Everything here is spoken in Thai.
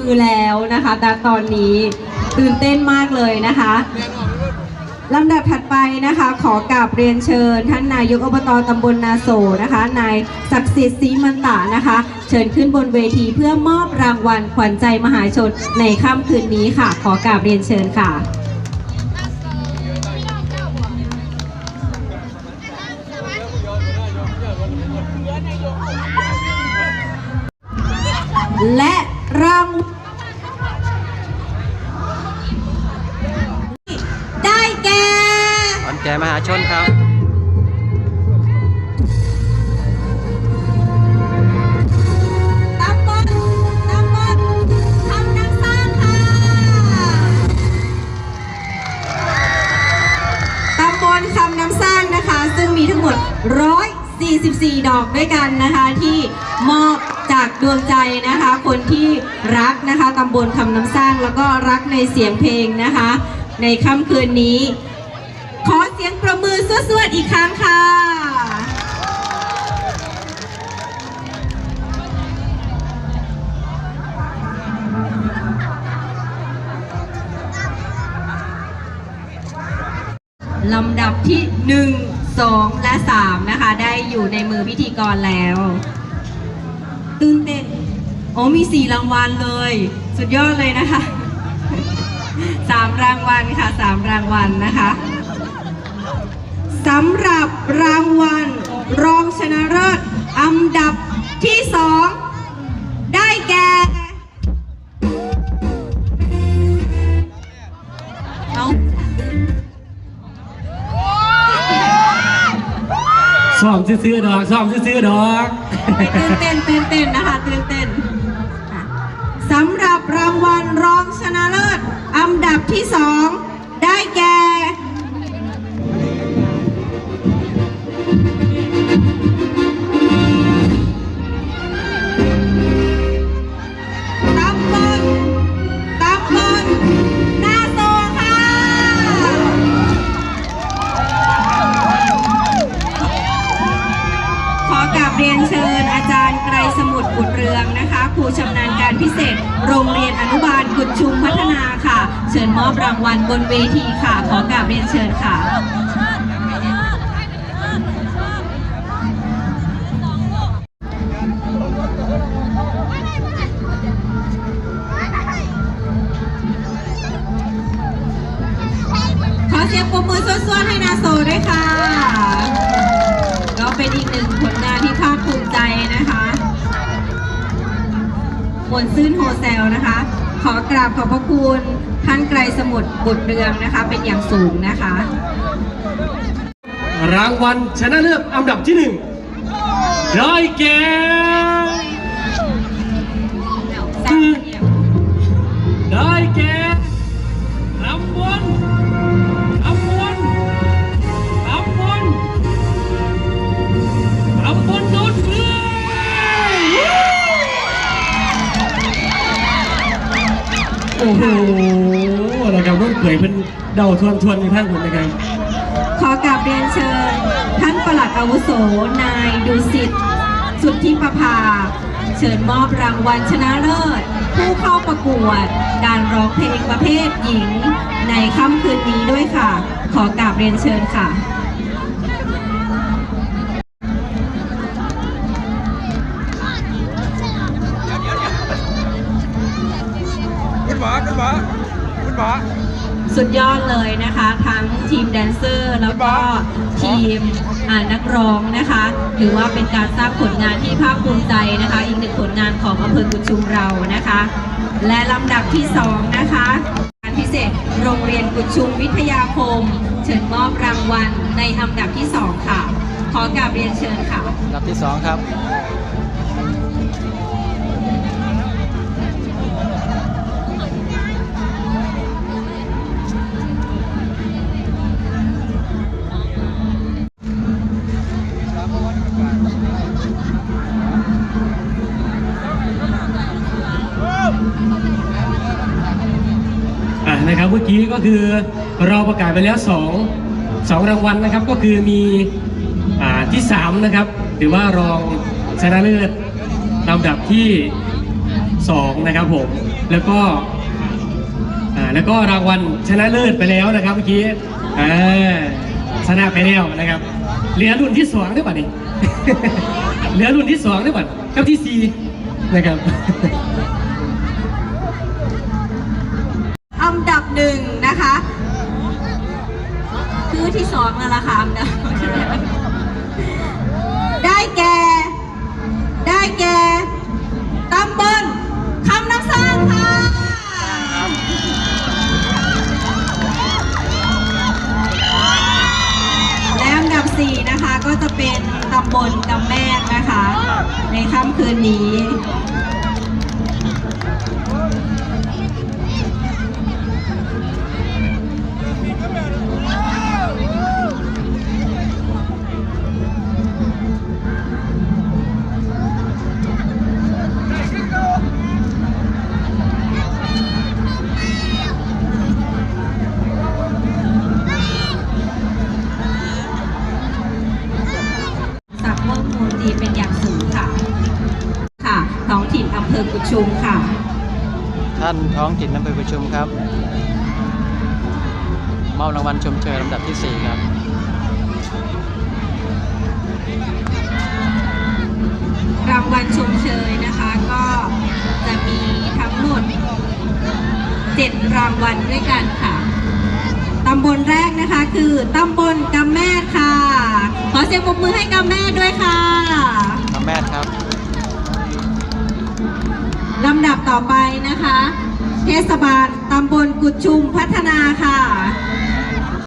มือแล้วนะคะแต่ตอนนี้ตื่นเต้นมากเลยนะคะลำดับถัดไปนะคะขอกราบเรียนเชิญ ท่านนายกอบตตำบลนาโศนะคะนายศักดิ์สิทธิ์ศรีมันตะนะคะ เชิญขึ้นบนเวทีเพื่อมอบรางวัลขวัญใจมหาชนในค่ำคืนนี้ค่ะ ขอกราบเรียนเชิญค่ะและ ตำบลคำน้ำสร้างนะคะ ซึ่งมีทั้งหมด 144 ดอกด้วยกันนะคะที่มอบจากดวงใจนะคะ คนที่รักนะคะตำบลคำน้ำสร้างแล้วก็รักในเสียงเพลงนะคะ ในค่ำคืนนี้ ขอเสียงประมือสวดๆอีกครั้งค่ะ ลำดับที่ 1 2 และ 3 นะคะ ได้อยู่ในมือพิธีกรแล้ว ตื่นเต้น โอ้มี 4 รางวัลเลย สุดยอดเลยนะคะ 3 รางวัลค่ะ 3 รางวัลนะคะสำหรับรางวัล รองชนะเลิศอันดับที่ 2 ซ้อมซื้อๆดอกซ้อมซื้อๆดอกตื่นเต้นตื่นเต้นนะคะตื่นเต้นสำหรับรางวัลรองชนะเลิศอันดับที่สองได้แก่ ครูชำนาญการพิเศษ โรงเรียนอนุบาลกุดชุมพัฒนาค่ะ เชิญมอบรางวัลบนเวทีค่ะ ขอกราบเรียนเชิญค่ะขอเสียงปรบมือสวดๆให้นาโซด้วยค่ะ ก็เป็นอีกหนึ่งผลงานที่ภาคภูมิใจนะคะ มนซื่นโฮเซลนะคะ ขอกราบขอบพระคุณท่านไกรสมุทรบุตรเรืองนะคะ เป็นอย่างสูงนะคะ รางวัลชนะเลิศอันดับที่หนึ่งได้แก่ โอ้โหนะครับรุ่นเผยเพิ่นเดาทวนทวนในท่านผมนะครับขอกราบเรียนเชิญ ท่านประหลัดอาวุโส นายดุสิตสุทธิประภา เชิญมอบรางวัลชนะเลิศ ผู้เข้าประกวด การร้องเพลงประเภทหญิง ในค่ำคืนนี้ด้วยค่ะ ขอกราบเรียนเชิญค่ะ คุณหมอสุดยอดเลยนะคะ ทั้งทีมแดนเซอร์ แล้วก็ทีมอ่านักร้องนะคะถือว่าเป็นการสร้างผลงานที่ภาคภูมิใจนะคะ อีกหนึ่งผลงานของอำเภอกุดชุมเรานะคะ และลำดับที่สองนะคะการพิเศษโรงเรียนกุดชุมวิทยาคม เชิญมอบรางวัลในลำดับที่สองค่ะ ขอกราบเรียนเชิญค่ะอันดับที่สองครับ เมื่อกี้ก็คือเราประกาศไปแล้วสองสองรางวัลนะครับก็คือมีอ่าที่สามนะครับหรือว่ารองชนะเลิศลำดับที่สองนะครับผม แล้วก็อ่าแล้วก็รางวัลชนะเลิศไปแล้วนะครับเมื่อกี้อ่าชนะไปแล้วนะครับ เหลือรุ่นที่สองได้ป่ะนี่ เหลือรุ่นที่สองได้ป่ะกับที่สี่นะครับ ที่สองนั่นแหละค่ะนดับได้แก่ ได้แก่ตำบลคำน้ำสร้างค่ะและอันดับสี่นะคะก็จะเป็นตำบลกำแมกนะคะ ในค่ำคืนนี้ องถิ่นอำเภอกุดชุมค่ะ ท่านท้องถิ่นอำเภอประชุมครับมอบรางวัลชมเชยลำดับที่ 4 ครับรางวัลชมเชยนะคะก็จะมีทั้งหมด 7 รางวัลด้วยกันค่ะ ตำบลแรกนะคะคือตำบลกำแมดค่ะ ขอเสียงปรบมือให้กำแมดด้วยค่ะน้ำแม่ครับ ลำดับต่อไปนะคะ เทศบาลตำบลกุดชุมพัฒนาค่ะ